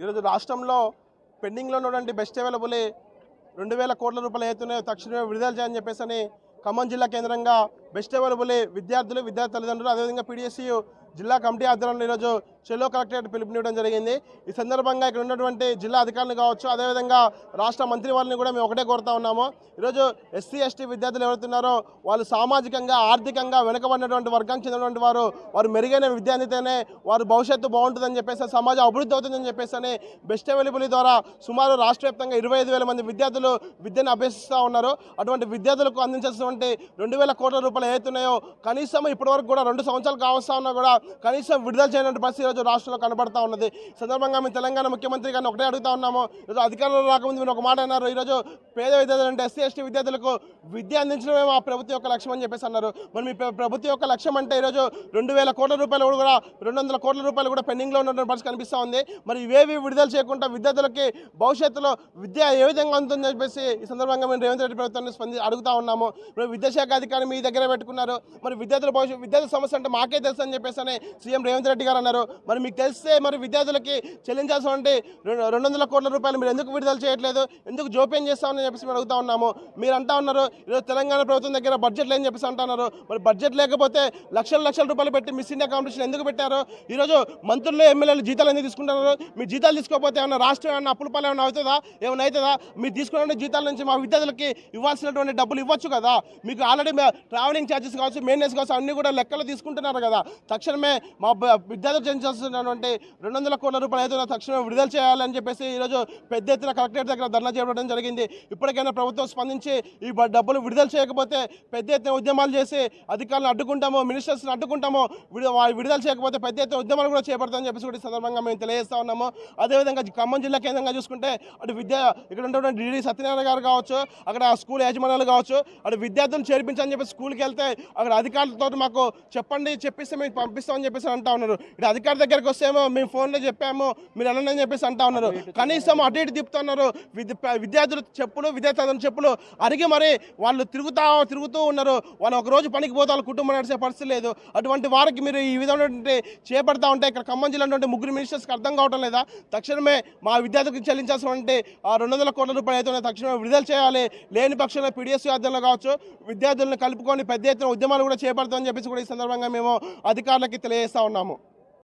ఈరోజు రాష్ట్రంలో పెండింగ్లో ఉన్నటువంటి బెస్ట్ అవైలబుల్ రెండు వేల కోట్ల రూపాయలు అవుతున్నాయో తక్షణమే విడుదల చేయని చెప్పేసి అని ఖమ్మం జిల్లా కేంద్రంగా బెస్ట్ అవైలబుల్ విద్యార్థులు విద్యార్థి తల్లిదండ్రులు అదేవిధంగా పీడిఎస్యు జిల్లా కమిటీ ఆధ్వర్యంలో ఈరోజు చెల్లో కలెక్టరేట్ పిలుపునివ్వడం జరిగింది. ఈ సందర్భంగా ఇక్కడ ఉన్నటువంటి జిల్లా అధికారులు కావచ్చు అదేవిధంగా రాష్ట్ర మంత్రి వారిని కూడా మేము ఒకటే కోరుతా ఉన్నాము. ఈరోజు ఎస్సీ ఎస్టీ విద్యార్థులు ఎవరుతున్నారో వాళ్ళు సామాజికంగా ఆర్థికంగా వెనుకబడినటువంటి వర్గానికి చెందినటువంటి వారు వారు మెరుగైన విద్య అందితేనే వారు భవిష్యత్తు బాగుంటుందని చెప్పేసి సమాజం అభివృద్ధి అవుతుందని చెప్పేసి అని బెస్ట్ అవైలబుల్ ద్వారా సుమారు రాష్ట్ర వ్యాప్తంగా ఇరవై ఐదు వేల మంది విద్యార్థులు విద్యను అభ్యసిస్తూ ఉన్నారు. అటువంటి విద్యార్థులకు అందించాల్సినటువంటి రెండు వేల కోట్ల రూపాయలు ఏతున్నాయో కనీసం ఇప్పటివరకు కూడా రెండు సంవత్సరాలు కావస్తా ఉన్నా కూడా కనీసం విడుదల చేయనటువంటి పరిస్థితి ఈరోజు రాష్ట్రంలో కనబడతా ఉన్నది. సందర్భంగా మేము తెలంగాణ ముఖ్యమంత్రి గారిని ఒకటే అడుగుతా ఉన్నాము. ఈరోజు అధికారంలో రాకముందు మీరు ఒక మాట అన్నారు. ఈరోజు పేద విద్యార్థులు అంటే ఎస్సీ ఎస్టీ విద్యార్థులకు విద్య అందించడమే మా ప్రభుత్వం యొక్క లక్ష్యం అని చెప్పేసి అన్నారు. మరి మీ ప్రభుత్వం యొక్క లక్ష్యం అంటే ఈరోజు రెండు వేల కోట్ల రూపాయలు కూడా రెండు వందల కోట్ల రూపాయలు కూడా పెండింగ్లో ఉన్నటువంటి పరిస్థితి కనిపిస్తూ ఉంది. మరి ఇవేవి విడుదల చేయకుండా విద్యార్థులకి భవిష్యత్తులో విద్య ఏ విధంగా ఉంటుందని చెప్పేసి ఈ సందర్భంగా మేము రేవంత్ రెడ్డి ప్రభుత్వాన్ని స్పంది అడుగుతా ఉన్నాము. మరి విద్యాశాఖ అధికారి మీ దగ్గర పెట్టుకున్నారు. మరి విద్యార్థుల భవిష్యత్ విద్యార్థుల సమస్య అంటే మాకే తెలుసు అని చెప్పేసి అని సీఎం రేవంత్ రెడ్డి గారు అన్నారు. మరి మీకు తెలిస్తే మరి విద్యార్థులకి చెల్లించాల్సినటువంటి రెండు రెండు వందల కోట్ల రూపాయలు మీరు ఎందుకు విడుదల చేయట్లేదు? ఎందుకు జోప్యం చేస్తామని చెప్పేసి మేము అడుగుతా ఉన్నాము. మీరు అంటా ఉన్నారు ఈరోజు తెలంగాణ ప్రభుత్వం దగ్గర బడ్జెట్ లేని చెప్పేసి అంటున్నారు మరి బడ్జెట్ లేకపోతే లక్షల లక్షల రూపాయలు పెట్టి మిస్ ఇండియా కాంపిటీషన్ ఎందుకు పెట్టారు? ఈరోజు మంత్రులు ఎమ్మెల్యేలు జీతాలు ఎందుకు తీసుకుంటున్నారు? మీ జీతాలు తీసుకోకపోతే ఏమైనా రాష్ట్రం ఏమన్నా అప్పుల పాలు ఏమైనా అవుతుందా? ఏమైనా అవుతుందా? మీరు తీసుకున్న జీతాల నుంచి మా విద్యార్థులకి ఇవ్వాల్సినటువంటి డబ్బులు ఇవ్వచ్చు కదా? మీకు ఆల్రెడీ ట్రావెలింగ్ ఛార్జెస్ కావచ్చు మెయింటెనెన్స్ కావచ్చు అన్ని కూడా లెక్కలు తీసుకుంటున్నారు కదా. తక్షణమే మా విద్యార్థులు చేస్తున్నటువంటి రెండు వందల కోట్ల రూపాయలు అయితే తక్షణమే విడుదల చేయాలని చెప్పేసి ఈరోజు పెద్ద ఎత్తున కలెక్టరేట్ దగ్గర ధర్నా చేయడం జరిగింది. ఇప్పటికైనా ప్రభుత్వం స్పందించి ఈ డబ్బులు విడుదల చేయకపోతే పెద్ద ఎత్తున ఉద్యమాలు చేసి అధికారులను అడ్డుకుంటాము మినిస్టర్స్ని అడ్డుకుంటాము విడుదల చేయకపోతే పెద్ద ఎత్తున ఉద్యమాలు కూడా చేపడతామని చెప్పేసి కూడా సందర్భంగా మేము తెలియజేస్తా ఉన్నాము. అదేవిధంగా ఖమ్మం జిల్లా కేంద్రంగా చూసుకుంటే అటు విద్య ఇక్కడ ఉన్నటువంటి డిడి సత్యనారాయణ గారు కావచ్చు అక్కడ స్కూల్ యాజమాన్యాలు కావచ్చు అటు విద్యార్థులను చేర్పించని చెప్పి స్కూల్కి వెళ్తే అక్కడ అధికారులతో మాకు చెప్పండి చెప్పిస్తే మేము పంపిస్తామని చెప్పేసి అంటా ఉన్నారు. ఇక్కడ అధికారి దగ్గరికి వస్తేమో మేము ఫోన్లో చెప్పాము మీరు వెళ్ళండి అని చెప్పేసి అంటా ఉన్నారు. కనీసం అటు ఇటు తిప్పుతున్నారు విద్య విద్యార్థులు చెప్పులు విద్యార్థుల చెప్పులు అరిగి మరి వాళ్ళు తిరుగుతా తిరుగుతూ ఉన్నారు. వాళ్ళు ఒక రోజు పనికి పోతే వాళ్ళ కుటుంబం నడిచే పరిస్థితి లేదు. అటువంటి వారికి మీరు ఈ విధమైనటువంటి చేపడతా ఉంటే ఇక్కడ ఖమ్మం జిల్లా ముగ్గురు మినిస్టర్స్కి అర్థం కావటం లేదా? తక్షణమే మా విద్యార్థులకు చెల్లించాల్సినటువంటి ఆ రెండు వందల కోట్ల రూపాయలు అయితే తక్షణమే విడుదల చేయాలి. లేని పక్షంలో పీడిఎస్ ఆధ్వర్యంలో కావచ్చు. విద్యార్థులను కలుపుకొని పెద్ద ఎత్తున ఉద్యమాలు కూడా చేపడతామని చెప్పేసి కూడా ఈ సందర్భంగా మేము అధికారులకి తెలియజేస్తా ఉన్నాము.